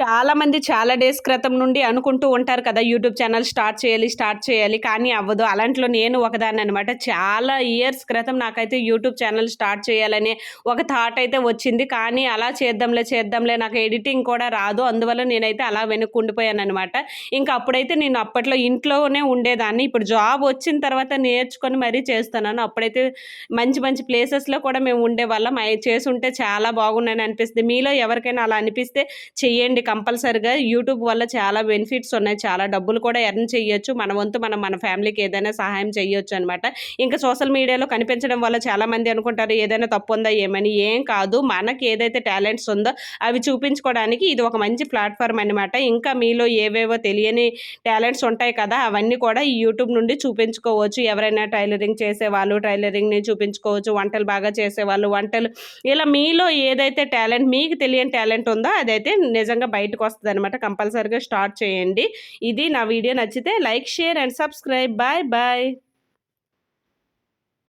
చాలా మంది చాలా డేస్ క్రితం నుండి అనుకుంటూ ఉంటారు కదా యూట్యూబ్ ఛానల్ స్టార్ట్ చేయాలి స్టార్ట్ చేయాలి కానీ అవ్వదు. అలాంటిలో నేను ఒకదాన్ని అనమాట చాలా ఇయర్స్ క్రితం నాకైతే యూట్యూబ్ ఛానల్ స్టార్ట్ చేయాలనే ఒక థాట్ అయితే వచ్చింది. కానీ అలా చేద్దాంలే చేద్దాంలే నాకు ఎడిటింగ్ కూడా రాదు. అందువల్ల నేనైతే అలా వెనుక్కుండిపోయాను అనమాట ఇంకా అప్పుడైతే నేను అప్పట్లో ఇంట్లోనే ఉండేదాన్ని. ఇప్పుడు జాబ్ వచ్చిన తర్వాత నేర్చుకొని మరీ చేస్తున్నాను. అప్పుడైతే మంచి మంచి ప్లేసెస్లో కూడా మేము ఉండేవాళ్ళం. అవి చేసుంటే చాలా బాగున్నాయని అనిపిస్తుంది. మీలో ఎవరికైనా అలా అనిపిస్తే చెయ్యండి. కంపల్సరిగా యూట్యూబ్ వల్ల చాలా బెనిఫిట్స్ ఉన్నాయి. చాలా డబ్బులు కూడా ఎర్న్ చేయొచ్చు. మన వంతు మనం మన ఫ్యామిలీకి ఏదైనా సహాయం చేయొచ్చు అనమాట ఇంకా సోషల్ మీడియాలో కనిపించడం వల్ల చాలామంది అనుకుంటారు ఏదైనా తప్పు ఉందా ఏమని? ఏం కాదు. మనకి ఏదైతే టాలెంట్స్ ఉందో అవి చూపించుకోవడానికి ఇది ఒక మంచి ప్లాట్ఫామ్ అనమాట ఇంకా మీలో ఏవేవో తెలియని టాలెంట్స్ ఉంటాయి కదా అవన్నీ కూడా ఈ యూట్యూబ్ నుండి చూపించుకోవచ్చు. ఎవరైనా టైలరింగ్ చేసేవాళ్ళు టైలరింగ్ని చూపించుకోవచ్చు. వంటలు బాగా చేసేవాళ్ళు వంటలు ఇలా మీలో ఏదైతే టాలెంట్ మీకు తెలియని టాలెంట్ ఉందో అదైతే నిజంగా బయటకు వస్తుంది అనమాట కంపల్సరీగా స్టార్ట్ చేయండి. ఇది నా వీడియో నచ్చితే like share and subscribe. Bye bye.